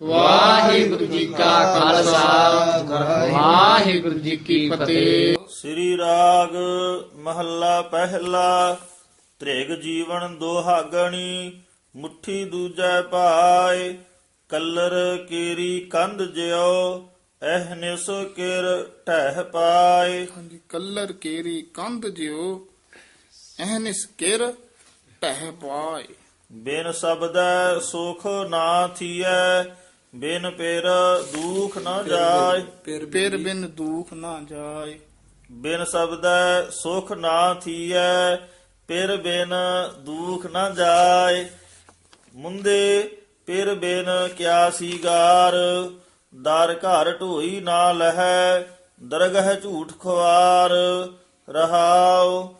ਵਾਹਿਗੁਰੂ ਜੀ ਕਾ ਖਾਲਸਾ। ਵਾਹਿਗੁਰੂ ਜੀ ਕੀ ਫਤਿਹ। ਸ੍ਰੀ ਰਾਗ ਮਹੱਲਾ ਪਹਿਲਾ ਤ੍ਰਿਗ ਜੀਵਨ ਦੋਹਾਗਣੀ ਮੁਠੀ ਦੂਜੈ ਪਾਏ ਕਲਰ ਕੀਰੀ ਕੰਧ ਜਿਉ ਐਹਨਿਸ ਕਿਰ ਟਹਿ ਪਾਏ ਹਾਂਜੀ ਕਲਰ ਕੇਰੀ ਕੰਧ ਜਿਉ ਐਹਨਿਸ ਕਿਰ ਟਹਿ ਪਾਏ ਬਿਨ ਸਬਦੈ ਸੁਖ ਨਾ ਥੀਐ ਬਿਨ ਪੇਰ ਦੁਖ ਨਾ ਜਾਏ। ਪਿਰ ਬਿਨ ਦੁਖ ਨਾ ਜਾਏ। ਬਿਨ ਸਬਦੈ ਸੁਖ ਨਾ ਥੀਐ ਪਿਰ ਬਿਨ ਦੁਖ ਨਾ ਜਾਏ। ਮੁੰਦੇ ਪਿਰ ਬਿਨ ਕਿਆ ਸੀਗਾਰ ਦਰ ਘਰ ਢੋਈ ਨਾ ਲਹੈ ਦਰਗਹ ਝੂਠ ਖਵਾਰ ਰਹਾਉ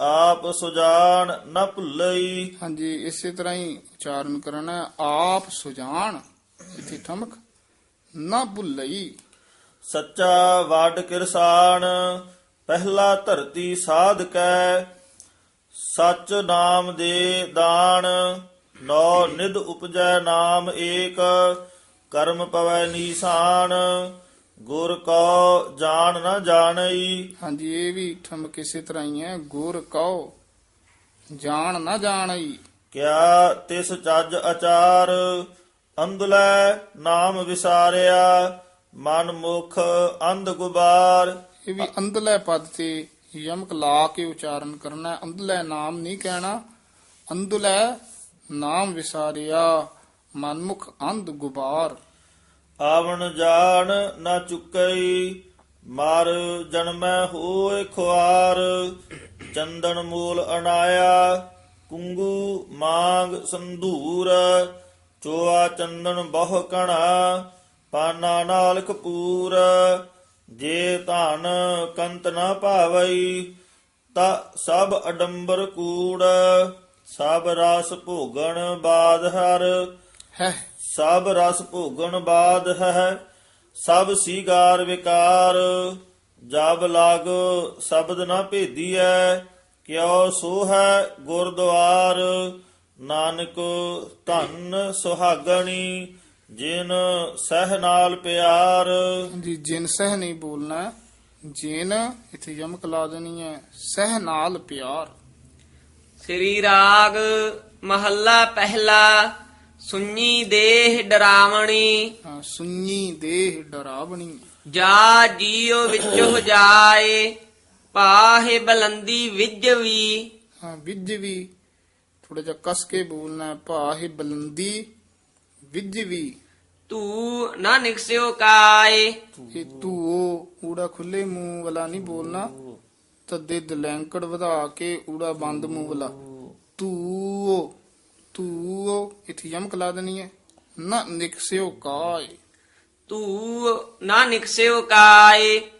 ਆਪ ਸੁਜਾਨ ਨ ਭੁੱਲਈ। ਹਾਂਜੀ ਇਸੇ ਤਰ੍ਹਾਂ ਹੀ ਉਚਾਰਨ ਕਰਨਾ। ਆਪ ਸੁਜਾਨ ਇਥੇ ਠਮਕ ਨਾ ਭੁੱਲਈ। ਸੱਚਾ ਵਾਡ ਕਿਰਸਾਨ ਪਹਿਲਾ ਧਰਤੀ ਸਾਧ ਕੈ ਸਚ ਨਾਮ ਦੇ ਦਾਨ ਨੌ ਨਿਧ ਉਪਜੈ ਨਾਮ ਏਕ ਕਰਮ ਪਵੈ ਨੀਸਾਨ ਗੁਰ ਕੋ ਜਾਣ ਨਾ ਜਾਣਈ। ਹਾਂਜੀ ਇਹ ਵੀ ਠਮਕ ਇਸੇ ਤਰ੍ਹਾਂ ਹੀ ਹੈ ਗੁਰ ਕਉ ਜਾਣ ਨਾ ਜਾਣਈ। ਕਿਆ ਤਿਸ ਚੱਜ ਅਚਾਰ ਅੰਧਲੇ ਨਾਮ ਵਿਸਾਰਿਆ ਮਨ ਮੁਖ ਅੰਧ ਗੁਬਾਰ। ਇਹ ਵੀ ਅੰਦਲੇ ਪਦ ਤੇ ਯਮਕ ਲਾ ਕੇ ਉਚਾਰਨ ਕਰਨਾ ਹੈ। ਅੰਦਲੇ ਨਾਮ ਨਹੀਂ ਕਹਿਣਾ ਅੰਦਲੇ ਨਾਮ ਵਿਸਾਰਿਆ ਮਨਮੁਖ ਅੰਧ ਗੁਬਾਰ। ਆਵਣ ਜਾਣ ਨਾ ਚੁੱਕਈ ਮਰ ਜਨਮੈ ਹੋਏ ਖੁਆਰ। ਚੰਦਨ ਮੂਲ ਅਨਾਇਆ ਕੁੰਗੂ ਮਾਂਗ ਸੰਧੂਰ। ਚੋਆ ਚੰਦਨ ਬਹੁ ਕਣਾ ਪਾਨਾ ਨਾਲ ਕਪੂਰ। ਜੇ ਧਨ ਕੰਤ ਨਾ ਭਾਵਈ ਤਾ ਸਭ ਅਡੰਬਰ ਕੂੜ। ਸਭ ਰਸ ਭੋਗਣ ਬਾਦ ਹਰ। ਹੈ। ਸਭ ਰਸ ਭੋਗਣ ਬਾਦ ਹੈ। ਸਭ ਸੀਗਾਰ ਵਿਕਾਰ। ਜਬ ਲਾਗ ਸ਼ਬਦ ਨਾ ਭੇਦੀਐ ਕਿਉ ਸੋ ਹੈ ਗੁਰਦੁਆਰ। ਨਾਨਕ ਧੰਨ ਸੁਹਾਗਣੀ ਜਿਨ ਸਹਿ ਨਾਲ ਪਿਆਰ। ਜੀ ਜਿਨ ਸਹਿ ਨਹੀਂ ਬੋਲਣਾ। ਜਿਨ ਇਥੇ ਯਮਕ ਲਾ ਦੇਣੀ ਹੈ ਸਹਿ ਨਾਲ ਪਿਆਰ। ਸ੍ਰੀ ਰਾਗ ਮਹੱਲਾ ਪਹਿਲਾ ਸੁඤੀ ਦੇਹ ਡਰਾਵਣੀ। ਹਾਂ, ਸੁඤੀ ਦੇਹ ਡਰਾਵਣੀ। ਜਾ ਜੀਉ ਵਿੱਚੋ ਜਾਏ ਪਾਹੇ ਬਲੰਦੀ ਵਿਜ ਵੀ। ਹਾਂ ਵਿੱਜ ਵੀ। ਥੋੜਾ ਜਿਹਾ ਕਸ ਕੇ ਬੋਲਣਾ ਭਾਹੇ ਬਲੰਦੀ ਵਿੱਜ ਵੀ। ਤੂੰ ਨਾ ਨਿਕਸਿਓ ਕਾਏ। ਇਹ ਤੂੰ ਉਹ ਊੜਾ ਖੁੱਲੇ ਮੂੰਹ ਵਾਲਾ ਨਹੀਂ ਬੋਲਣਾ। ਤੱਦੇ ਦਲੈਂਕੜ ਵਧਾ ਕੇ ਊੜਾ ਬੰਦ ਮੂੰਹ ਵਾਲਾ। ਤੂੰ ਉਹ ਤੂੰ ਉਹ ਇਥੇ ਯਮਕ ਲਾ ਦੇਣੀ ਹੈ। ਨਾ ਨਿਕਸਿਓ ਕਾਏ। ਤੂੰ ਨਾ ਨਿਕਸਿਓ ਕਾਏ।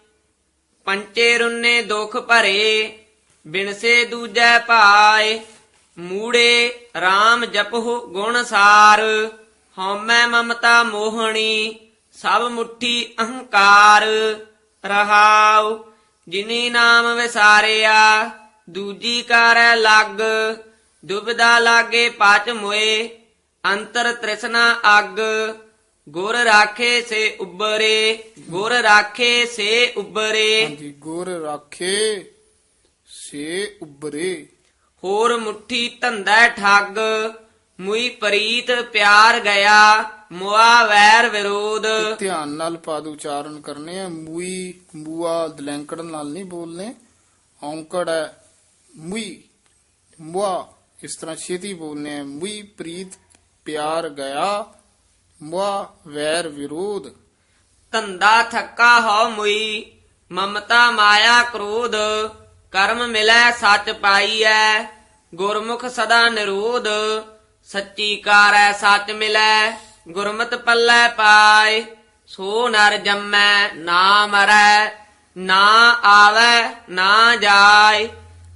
ਪੰਚੇ ਰੁੰਨੇ ਦੁਖ ਭਰੇ ਬਿਨਸੇ ਦੂਜੈ ਭਾਏ। ਮੂੜੇ RAM ਜਪਹੁ ਗੁਣ ਸਾਰ, ਹਉਮੈ ਮਮਤਾ ਮੋਹਣੀ, ਸਭ ਮੁਠੀ ਅਹੰਕਾਰ। ਰਹਾਉ, ਜਿਨੀ ਨਾਮ ਵਿਸਾਰਿਆ, ਦੂਜੀ ਕਰੈ ਲੱਗ ਦੁਬਦਾ ਲਾਗੇ ਪਾਚ ਮੋਏ, ਅੰਤਰ ਤ੍ਰਿਸ਼ਨਾ ਅੱਗ। ਗੁਰ ਰਾਖੇ ਸੇ ਉਬਰੇ ਗੁਰ ਰਾਖੇ ਸੇ ਉਬਰੇ ਹਾਂਜੀ, ਗੁਰ ਰਾਖੇ ਸੇ ਉਬਰੇ ਹੋਰ ਮੁਠੀ ਧੰਦਾ ਠੱਗ ਮੁਈ ਪ੍ਰੀਤ ਪਿਆਰ ਗਿਆ ਮੁਆ ਵੈਰ ਵਿਰੋਧ। ਧਿਆਨ ਨਾਲ ਪਦ ਉਚਾਰਨ ਕਰਨੇ ਆ ਮੂਈ ਮੂਆ ਦਲੈਂਕੜ ਨਾਲ ਨਹੀਂ ਬੋਲਨੇ ਔਂਕੜ ਮੁਈ ਮੁਆ ਇਸ ਤਰ੍ਹਾਂ ਛੇਤੀ ਬੋਲਨੇ ਆ ਮੁਈ ਪ੍ਰੀਤ ਪਿਆਰ ਗਿਆ ਮੁਆ ਵੈਰ ਵਿਰੋਧ। ਧੰਦਾ ਥੱਕਾ ਹੋ ਮੁਈ ਮਮਤਾ ਮਾਇਆ ਕ੍ਰੋਧ। ਕਰਮ ਮਿਲੈ ਸੱਚ ਪਾਈਐ। ਗੁਰਮੁਖ ਸਦਾ ਨਿਰੋਧ ਸੱਚੀ ਕਾਰੈ ਸੱਚ ਮਿਲੈ। ਗੁਰਮਤਿ ਪੱਲੇ ਪਾਏ ਸੋ ਨਰ ਜੰਮੈ ਨਾ ਮਰੈ। ਨਾ ਆਵੈ ਨਾ ਜਾਏ।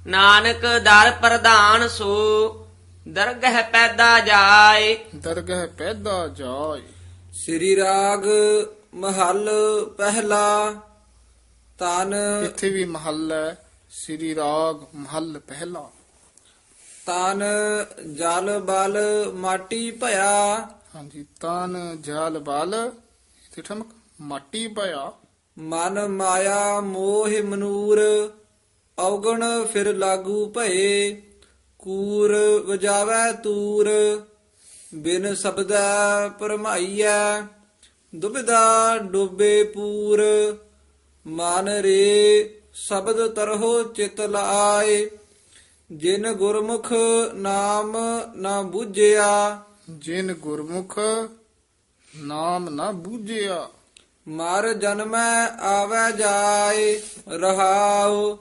ਨਾਨਕ ਦਰ ਪ੍ਰਧਾਨ ਸੋ ਦਰਗਹ ਪੈਦਾ ਜਾਏ। ਦਰਗਹ ਪੈਦਾ ਜਾਏ। ਸ੍ਰੀ ਰਾਗ ਮਹੱਲ ਪਹਿਲਾ ਤਨ ਇੱਥੇ ਵੀ ਮਹੱਲ ਹੈ। ਸ੍ਰੀ ਰਾਗ ਮਹੱਲ ਪਹਿਲਾ। ਤਨ ਜਲ ਬਲ ਮਾਟੀ ਭਇਆ। ਹਾਂਜੀ ਤਨ ਜਲ ਬਲ ਇਥੇ ਠਮਕ ਮਾਟੀ ਪਿਆ ਮਨ ਮਾਇਆ ਮੋਹ ਮਨੂਰ ਔਗਣ ਫਿਰ ਲਾਗੂ ਭਏ। ਕੂਰ ਵਜਾਵੈ ਤੂਰ ਬਿਨ ਸਬਦੈ ਪਰਮਾਈਐ ਦੁਬਿਧਾ ਡੋਬੇ ਪੂਰ ਮਨ ਰੇ ਸ਼ਬਦ ਤਰਹੁ ਚਿਤ ਲਾਏ ਜਿਨ ਗੁਰਮੁਖ ਨਾਮ ਨਾ ਬੁਝਿਆ। ਜਿਨ ਗੁਰਮੁਖ ਨਾਮ ਨਾ ਬੂਝਿਆ। ਮਰ ਜਨਮੈ ਆਵੈ ਜਾਏ ਰਹਾਉ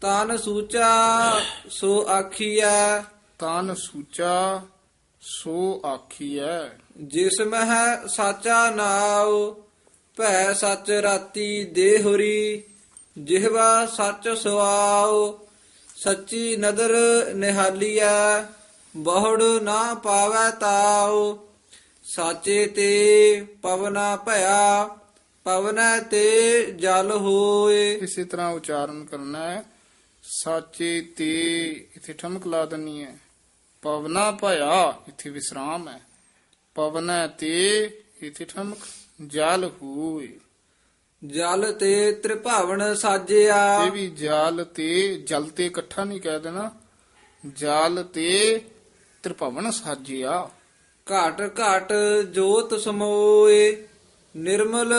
ਤਨ ਸੂਚਾ ਸੋ ਆਖੀਐ। ਤਨ ਸੂਚਾ ਸੋ ਆਖੀਐ। ਜਿਸ ਮਹਿ ਸਾਚਾ ਨਾਉ ਭੈ ਸੱਚ ਰਾਤੀ ਦੇਹੁਰੀ। ਜਿਹਵਾ ਸੱਚ ਸੁਆਉ ਸੱਚੀ ਨਦਰ ਨਿਹਾਲੀਐ, ਬਹੁੜ ਨਾ ਪਾਵੈ ਤਾਉ। ਸਾਚੇ ਤੇ ਪਵਨਾ ਭਇਆ, ਪਵਨੈ ਤੇ ਜਲ ਹੋਏ। ਇਸੇ ਤਰ੍ਹਾਂ ਉਚਾਰਨ ਕਰਨਾ ਹੈ, ਸਾਚੇ ਤੇ ਇਥੇ ਠਮਕ ਲਾ ਦਨੀ ਹੈ। ਪਵਨਾ ਭਇਆ, ਇਥੇ ਵਿਸਰਾਮ ਹੈ। ਪਵਨਾ ਤੇ ਇਥੇ ਠਮਕ, ਜਲ ਹੋਏ। ਜਲ ਤੇ ਤ੍ਰਿਭਾਵਨ ਸਾਜਿਆ। ਇਹ ਵੀ ਜਲ ਤੇ ਜਲ ਤੇ ਇਕੱਠਾ ਨਹੀਂ ਕਹਿ ਦੇਣਾ। ਜਲ ਤੇ ਤ੍ਰਿਭਵਨ ਸਾਜਿਆ। ਘਾਟ ਘਾਟ ਜੋਤ ਸਮੋਏ ਨਿਰਮਲ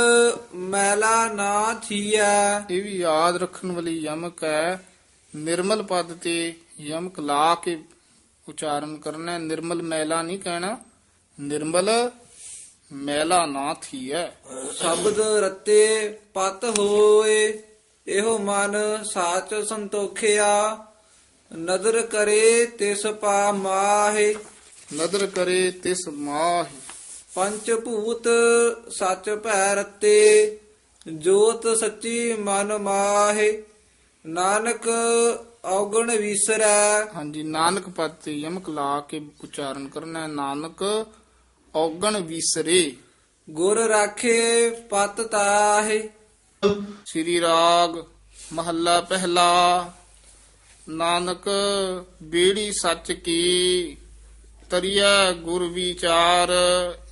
ਮੈਲਾ ਨਾ ਥੀਐ। ਇਹ ਵੀ ਯਾਦ ਰੱਖਣ ਵਾਲੀ ਯਮਕ ਹੈ। ਨਿਰਮਲ ਪਦ ਤੇ ਯਮਕ ਲਾ ਕੇ ਉਚਾਰਨ ਕਰਨਾ। ਨਿਰਮਲ ਮੈਲਾ ਨਹੀਂ ਕਹਿਣਾ। ਨਿਰਮਲ ਮੈਲਾ ਨਾ ਥੀ ਹੈ ਸ਼ਬਦ ਰਤੇ ਪਤ ਹੋਏ ਇਹੋ ਮਨ ਸਾਚ ਸੰਤੋਖਿਆ। ਨਦਰ ਕਰੇ ਤਿਸ ਪਾ ਮਾਹੇ। ਨਦਰ ਕਰੇ ਤਿਸ ਮਾਹ। ਪੰਚ ਭੂਤ ਸੱਚ ਭੈ ਰਤੇ ਜੋਤ ਸੱਚੀ ਮਨ ਮਾਹੇ। ਨਾਨਕ ਔਗਣ ਵਿਸਰੈ। ਹਾਂਜੀ ਨਾਨਕ ਪਦ ਤੇ ਯਮਕ ਲਾ ਕੇ ਉਚਾਰਨ ਕਰਨਾ। ਨਾਨਕ ਔਗਣ ਵਿਸਰੇ। ਗੁਰ ਰਾਖੇ ਪਤ ਤਾਹੇ। ਸ੍ਰੀ ਰਾਗ ਮਹੱਲਾ ਪਹਿਲਾ। ਨਾਨਕ ਬੇੜੀ ਸੱਚ ਕੀ। ਤਰੀਆ ਗੁਰ ਵਿਚਾਰ।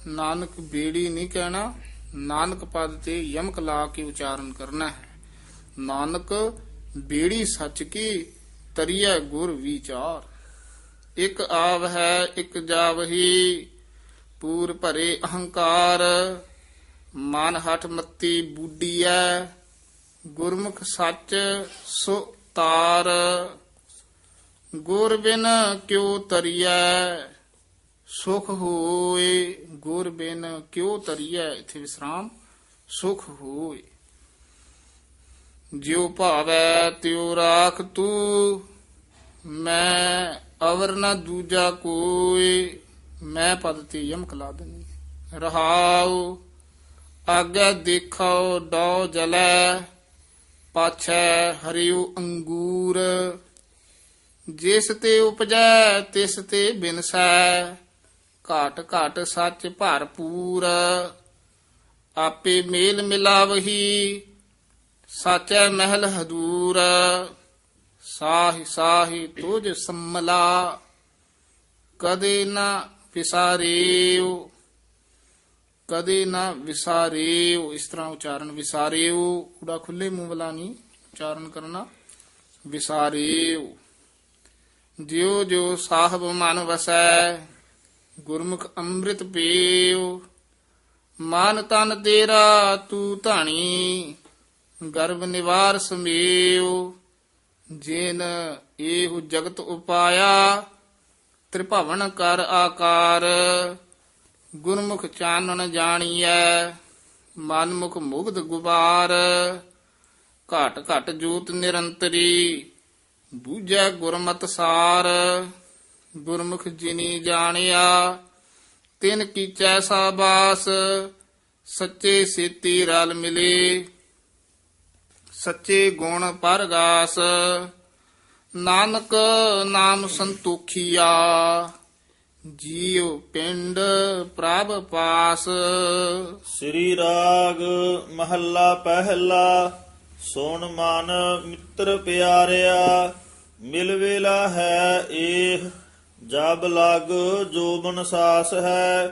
ਨਾਨਕ ਬੇੜੀ ਨਹੀਂ ਕਹਿਣਾ ਨਾਨਕ ਪਦ ਤੇ ਯਮਕ ਲਾ ਕੇ ਉਚਾਰਨ ਕਰਨਾ ਹੈ। ਨਾਨਕ ਬੇੜੀ ਸੱਚ ਕੀ ਤਰੀਆ ਗੁਰ ਵਿਚਾਰ। ਇੱਕ ਆਵ ਹੈ ਇੱਕ ਜਾਵਹੀ। ਪੂਰ ਭਰੇ ਅਹੰਕਾਰ। ਮਨ ਹਠ ਮੱਤੀ ਬੂਡੀਐ। ਗੁਰਮੁਖ ਸੱਚ ਸੋ ਤਾਰ। ਗੁਰ ਬਿਨ ਕਿਉ ਤਰੀਐ? ਸੁਖ ਹੋਏ ਗੁਰ ਬਿਨ ਕਿਉ ਤਰੀਐ? ਇਥੇ ਵਿਸਰਾਮ। ਸੁਖ ਹੋਏ। ਜਿਉ ਭਾਵੈ ਤਿਉ ਰਾਖ ਤੂੰ। ਮੈਂ ਅਵਰ ਨਾ ਦੂਜਾ ਕੋਈ। ਮੈਂ ਪਦ ਤੇ ਯਮਕ ਲਾ ਦਨੀ ਰਹਾਉ, ਆਗੇ ਦੇਖੋ ਡੋ ਜਲੈ, ਪਾਛੈ ਹਰਿਉ ਅੰਗੂਰ। ਜਿਸ ਤੇ ਉਪਜੈ, ਤਿਸ ਤੇ ਬਿਨਸੈ, ਘਾਟ ਘਾਟ ਸੱਚ ਭਰਪੂਰ। ਆਪੇ ਮੇਲ ਮਿਲਾਵਹੀ, ਸਾਚੈ ਮਹਿਲ ਹਦੂਰ। ਸਾਹੀ ਸਾਹੀ ਤੁਝ ਸੰਮਲਾ, ਕਦੇ ਨਾ ਵਿਸਾਰਿਓ ਕਦੇ ਨਾ ਵਿਸਾਰਿਓ ਇਸ ਤਰ੍ਹਾਂ ਉਚਾਰਨ ਵਿਸਾਰਿਓ ਉਡਾ ਖੁੱਲੇ ਮੂੰਹ ਵਾਲਾ ਨਹੀਂ ਉਚਾਰਨ ਕਰਨਾ। ਵਿਸਾਰਿਓ ਜਿਉ ਜੋ ਸਾਹਿਬ ਮਨ ਵਸੈ, ਗੁਰਮੁਖ ਅੰਮ੍ਰਿਤ ਪੀਓ ਮਾਨ ਤਨ ਤੇਰਾ ਤੂੰ ਧਾਣੀ, ਗਰਭ ਨਿਵਾਰ ਸਮੇਉ। ਜਿਨ ਇਹੋ ਜਗਤ ਉਪਾਇਆ ਤ੍ਰਿਭਵਨ ਕਰ ਆਕਾਰ, ਗੁਰਮੁਖ ਚਾਨਣ ਜਾਣੀਐ, ਮਨਮੁਖ ਮੁਗਧ ਗੁਬਾਰ, ਘਟ ਘਟ ਜੋਤ ਨਿਰੰਤਰੀ, ਬੂਝੈ ਗੁਰਮਤ ਸਾਰ, ਗੁਰਮੁਖ ਜਿਨੀ ਜਾਣਿਆ, ਤਿਨ ਕੀਚੈ ਸਾਬਾਸ, ਸੱਚੇ ਸੇਤੀ ਰਲ ਮਿਲੇ, ਸੱਚੇ ਗੁਣ ਪਰਗਾਸ ਨਾਨਕ ਨਾਮ ਸੰਤੋਖੀਆ ਜੀਉ ਪਿੰਡ ਪ੍ਰਭ ਪਾਸ। ਸ੍ਰੀ ਰਾਗ ਮਹੱਲਾ ਪਹਿਲਾ ਸੁਣ ਮਨ ਮਿੱਤਰ ਪਿਆਰਿਆ ਮਿਲ ਵੇਲਾ ਹੈ ਇਹ ਜਬ ਲਗ ਜੋਬਨ ਸਾਸ ਹੈ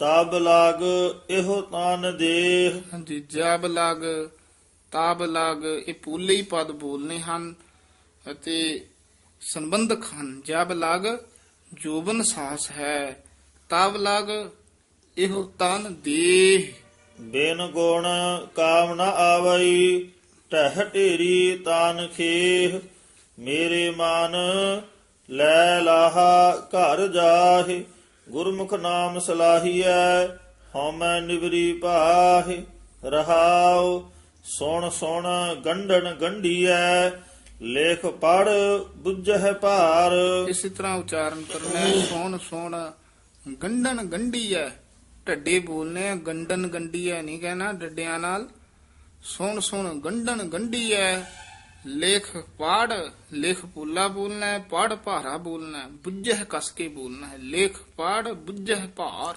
ਤਬ ਲਾਗ ਇਹੋ ਤਨ ਦੇਹ। ਹਾਂਜੀ ਜਬ ਲਗ ਤਾਬ ਲਗ ਇਹ ਪੂਲੇ ਪਦ ਬੋਲਨੇ ਹਨ। ਅਤੇ ਸੰਬੰਧਕ ਹਨ। ਜਬ ਲਗ ਜੋਬਨ ਸਾਸ ਹੈ ਤਾਬ ਲਗ ਇਹੋ ਤਨ ਦੇਹ। ਬਿਨ ਗੁਣ ਕਾਮ ਨ ਆਵਈ, ਟਹਿ ਢੇਰੀ ਤਾਨ ਖੇਹ। ਮੇਰੇ ਮਨ ਲੈ ਲਾਹਾ ਘਰ ਜਾਹੇ, ਗੁਰਮੁਖ ਨਾਮ ਸਲਾਹੀਐ ਹਉਮੈ ਨਿਵਰੀ ਪਾਹੇ ਰਹਾਉ, ਸੁਣ ਸੁਣ ਗੰਢਣ ਗੰਢੀਐ ਲੇਖ ਪੜ ਬੁੱਝਹਿ ਭਾਰ। ਇਸੇ ਤਰ੍ਹਾਂ ਉਚਾਰਨ ਕਰਨਾ ਹੈ ਸੋਣ ਸੋਣ ਗੰਡਨ ਗੰਢੀ ਹੈ। ਢੱਡੇ ਬੋਲਨੇ ਆ ਗੰਡਨ ਗੰਢੀ ਹੈ ਨਹੀਂ ਕਹਿਣਾ ਡੱਡਿਆਂ ਨਾਲ। ਸੋਣ ਸੋਣ ਗੰਡਨ ਗੰਢੀ ਹੈ। ਲੇਖ ਪਾੜ ਲੇਖ ਪੁੱਲਾ ਬੋਲਣਾ ਹੈ ਪੜ ਭਾਰਾ ਬੋਲਣਾ ਹੈ ਬੁੱਝਹ ਕਸ ਕੇ ਬੋਲਣਾ ਹੈ। ਲੇਖ ਪਾੜ ਬੁੱਝਹ ਭਾਰ।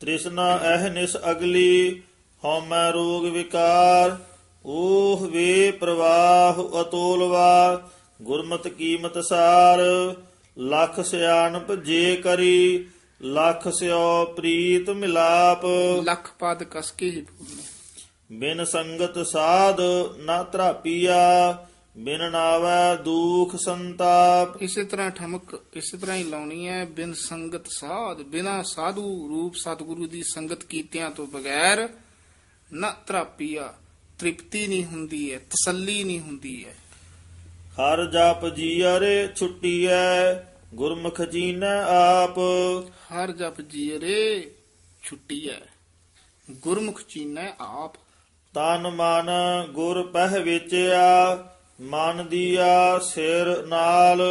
ਤ੍ਰਿਸ਼ਨਾ ਅਹ ਨਿਸ ਅਗਲੀ ਹਉਮੈ ਰੋਗ ਵਿਕਾਰ। ਓਹ ਵੇ ਪ੍ਰਵਾਹ ਅਤੋਲਵਾ ਗੁਰਮਤ ਕੀਮਤ ਸਾਰ। ਲੱਖ ਸਿਆਣਪ ਜੇ ਕਰੀ ਲੱਖ ਸਿਓ ਪ੍ਰੀਤ ਮਿਲਾਪ। ਲੱਖ ਪਦ ਕਸ ਕੇ ਹੀ ਬੋਲਣਾ ਬਿਨ ਸੰਗਤ ਸਾਧ ਨਾ ਤਰਾਪੀਆ ਬਿਨ ਨਾਵੈ ਦੁਖ ਸੰਤਾਪ। ਇਸੇ ਤਰ੍ਹਾਂ ਠਮਕ ਇਸੇ ਤਰ੍ਹਾਂ ਹੀ ਲਾਉਣੀ ਹੈ ਬਿਨ ਸੰਗਤ ਸਾਧ ਬਿਨਾ ਸਾਧੂ ਰੂਪ ਸਤਿਗੁਰੂ ਦੀ ਸੰਗਤ ਕੀਤਿਆਂ ਤੋਂ ਬਗੈਰ ਨਾ ਤ੍ਰਾਪੀਆ ਤ੍ਰਿਪਤੀ ਨਹੀਂ ਹੁੰਦੀ ਹੈ ਤਸੱਲੀ ਨਹੀਂ ਹੁੰਦੀ ਹੈ। ਹਰ ਜਪ ਜੀਅਰੇ ਛੁੱਟੀਐ ਗੁਰਮੁਖ ਜੀਨੈ ਆਪ। ਹਰ ਜਪ ਜੀਰੇ ਛੁੱਟੀ ਹੈ ਗੁਰਮੁਖ ਚੀਨੈ ਆਪ। ਤਨ ਮਨ ਗੁਰ ਪਹਿ ਵੇਚਿਆ ਮਨ ਦੀਆ ਸਿਰ ਨਾਲ।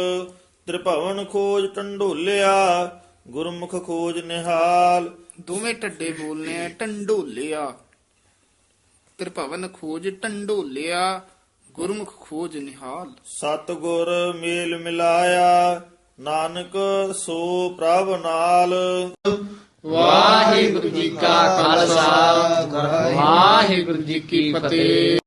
ਤ੍ਰਿਭਵਨ ਖੋਜ ਟੰਡੋਲਿਆ ਗੁਰਮੁਖ ਖੋਜ ਨਿਹਾਲ। ਦੋਵੇਂ ਟੱਡੇ ਬੋਲਨੇ ਆ ਟੰਡੋਲਿਆ। ਤ੍ਰਿਭਵਨ ਖੋਜ ਟੰਡੋਲਿਆ ਗੁਰਮੁਖ ਖੋਜ ਨਿਹਾਲ। ਸਤ ਗੁਰ ਮੇਲ ਮਿਲਾਇਆ ਨਾਨਕ ਸੋ ਪ੍ਰਭ ਨਾਲ। ਵਾਹਿਗੁਰੂ ਜੀ ਕਾ ਖਾਲਸਾ ਵਾਹਿਗੁਰੂ ਜੀ ਕੀ ਫਤਿਹ।